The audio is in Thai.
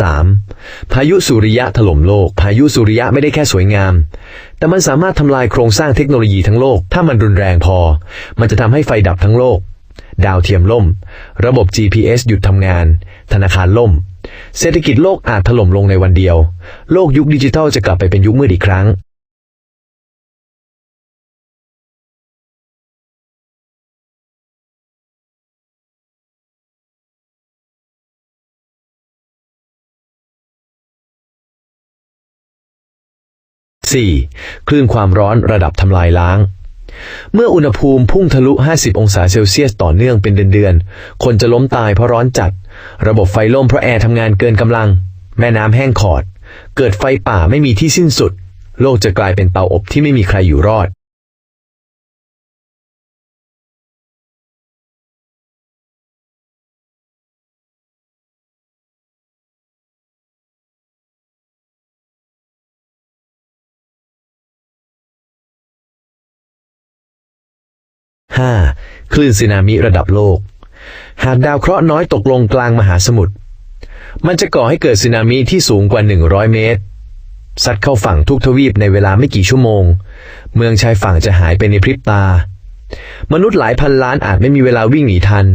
3. พายุสุริยะถล่มโลก พายุสุริยะไม่ได้แค่สวยงาม แต่มันสามารถทำลายโครงสร้างเทคโนโลยีทั้งโลก ถ้ามันรุนแรงพอ มันจะทำให้ไฟดับทั้งโลก ดาวเทียมล่ม ระบบ GPS หยุดทำงาน ธนาคารล่ม เศรษฐกิจโลกอาจถล่มลงในวันเดียว โลกยุคดิจิทัลจะกลับไปเป็นยุคมืดอีกครั้ง 4. คลื่นความร้อนระดับทำลายล้าง เมื่ออุณหภูมิพุ่งทะลุ 50 องศาเซลเซียสต่อเนื่องเป็นเดือนๆ คนจะล้มตายเพราะร้อนจัด ระบบไฟล่มเพราะแอร์ทำงานเกินกำลัง แม่น้ำแห้งขอด เกิดไฟป่าไม่มีที่สิ้นสุด โลกจะกลายเป็นเตาอบที่ไม่มีใครอยู่รอด 5. คลื่นสึนามิระดับโลก หากดาวเคราะห์น้อยตกลงกลางมหาสมุทร มันจะก่อให้เกิดสึนามิที่สูงกว่า 100 เมตร ซัดเข้าฝั่งทุกทวีปในเวลาไม่กี่ชั่วโมง เมืองชายฝั่งจะหายไปในพริบตา มนุษย์หลายพันล้านอาจไม่มีเวลาวิ่งหนีทัน